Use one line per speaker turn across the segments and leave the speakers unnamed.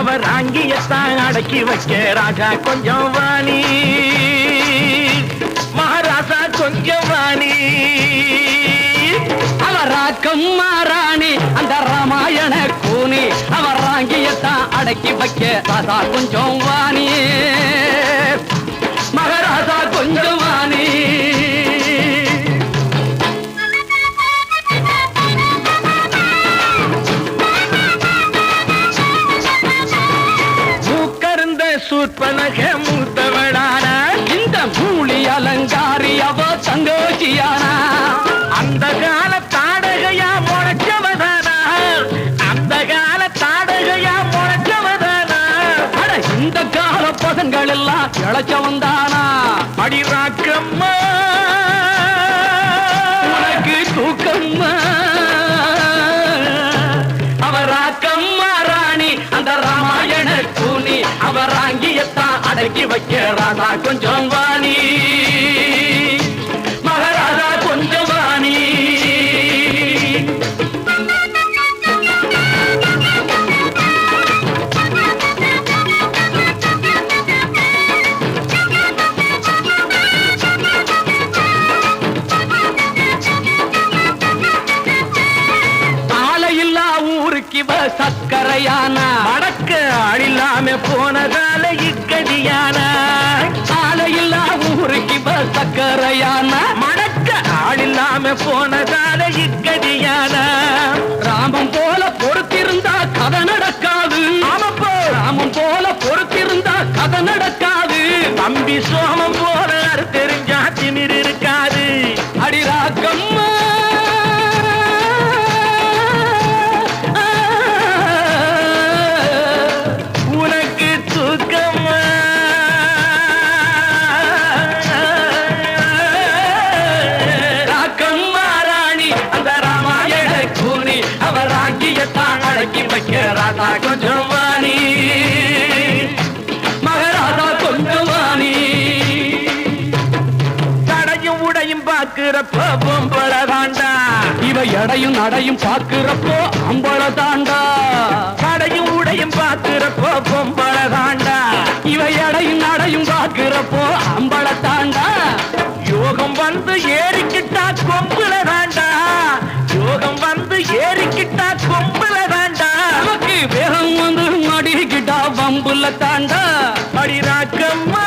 அவர் அங்கியத்தான் அடக்கி வைக்க ராஜா கொஞ்சம் வாணி. மகாராஜா கொஞ்சம் வாணி.
அவர் ராக்கம் மாறாணி அந்த ராமாயண கூனி. அவர் ராங்கியத்தான் அடக்கி வைக்க ராஜா கொஞ்சம் வாணி.
சூர்பனக மூத்தவளான
இந்த மூலி அலங்காரி அவ தங்கோச்சியானா
அந்த கால தாடகையா முளைச்சவதானா? அந்த கால தாடகையா முளைச்சவதானா?
அட இந்த கால பசங்கள் எல்லாம் இழைச்சவன் தானா
அடிராக்கம்மா
அடக்கி ராதா கொஞ்சம் வாணி. மகாராஜா கொஞ்சம் வாணி. ஆலையில்லா ஊருக்கு இவ சக்கரையானா
அடக்க அழில்லாம போனதால இக்கடியானா? ஆளில்லாம போனதால இக்கடியானா
ராமம் போல பொறுத்திருந்தா கதை நடக்காது. ராமம் போல பொறுத்திருந்தா கதை நடக்காது.
தம்பி சோமம்
அவர் அடக்கி வைக்க ராதா கொஞ்சம் வாணி. மகராதா கொஞ்சம் வாணி.
தடையும் உடையும் பார்க்கிறப்போ பொம்பள தாண்டா.
இவ எடையும் நடையும் பார்க்கிறப்போ அம்பள தாண்டா.
தடையும் உடையும் பார்க்கிறப்போ பொம்பள தாண்டா.
அம்புல தாண்டா
அடிராக்கம்மா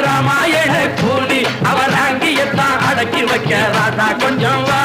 ராமாயண கூலி அவர்
அங்கேயத்தான் அடக்கி வைக்க ராதா கொஞ்சம் வா.